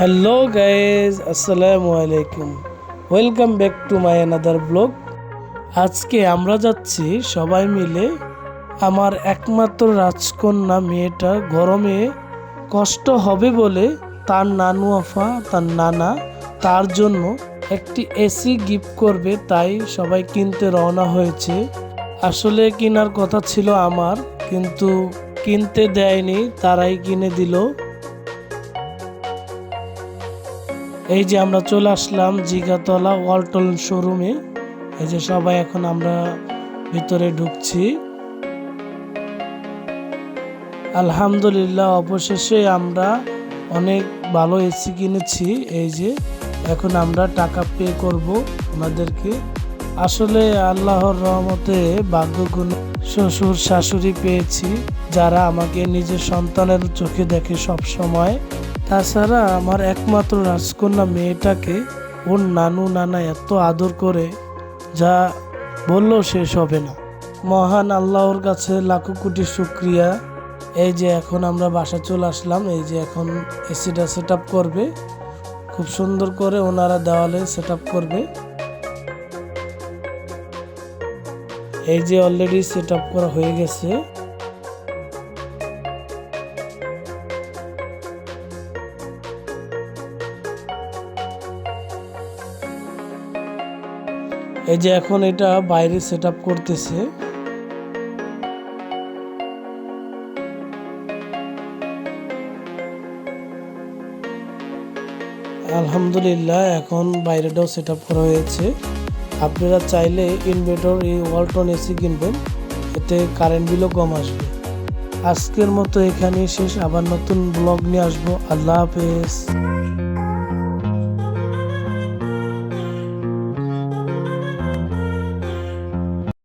Hello guys আসসালামু আলাইকুম welcome back to my another blog আজকে আমরা যাচ্ছি সবাই মিলে আমার একমাত্র রাজকন্যা মেয়েটা। গরমে কষ্ট হবে বলে তার নানু আফা, তার নানা, তার জন্য একটি এসি গিফট করবে, তাই সবাই কিনতে রওনা হয়েছে। আসলে কেনার কথা ছিল আমার, কিন্তু কিনতে দেয়নি, তারাই কিনে দিল। এই যে আমরা চলে আসলাম জিগাতলা ওয়ালটন শোরুমে। এই যে সবাই এখন আমরা ভিতরে ঢুকছি। আলহামদুলিল্লাহ, অবশেষে আমরা অনেক ভালো এসি কিনেছি। এই যে এখন আমরা টাকা পে করব ওনাদেরকে। আসলে আল্লাহর রহমতে ভাগ্যগুণ শ্বশুর শাশুড়ি পেয়েছি, যারা আমাকে নিজের সন্তানের চোখে দেখে সব সময় তাছাড়া আমার একমাত্র রাজকন্যা মেয়েটাকে ওর নানু নানা এত আদর করে, যা বললেও শেষ হবে না। মহান আল্লাহর কাছে লাখো কোটি শুক্রিয়া। এই যে এখন আমরা বাসা চলে আসলাম, এই যে এখন এসিটা সেট করবে। খুব সুন্দর করে ওনারা দেওয়ালে সেট করবে। এই যে অলরেডি সেট করা হয়ে গেছে। এই যে এখন এটা বাইরে সেট করতেছে। আলহামদুলিল্লাহ, এখন বাইরেটাও সেট করা হয়েছে। আপনারা চাইলে ইনভার্টার এই ওয়ালটন এসি কিনবেন, এতে কারেন্ট বিলও কম আসবে। আজকের মতো এখানেই শেষ, আবার নতুন ব্লগ নিয়ে আসব। আল্লাহ হাফেজ।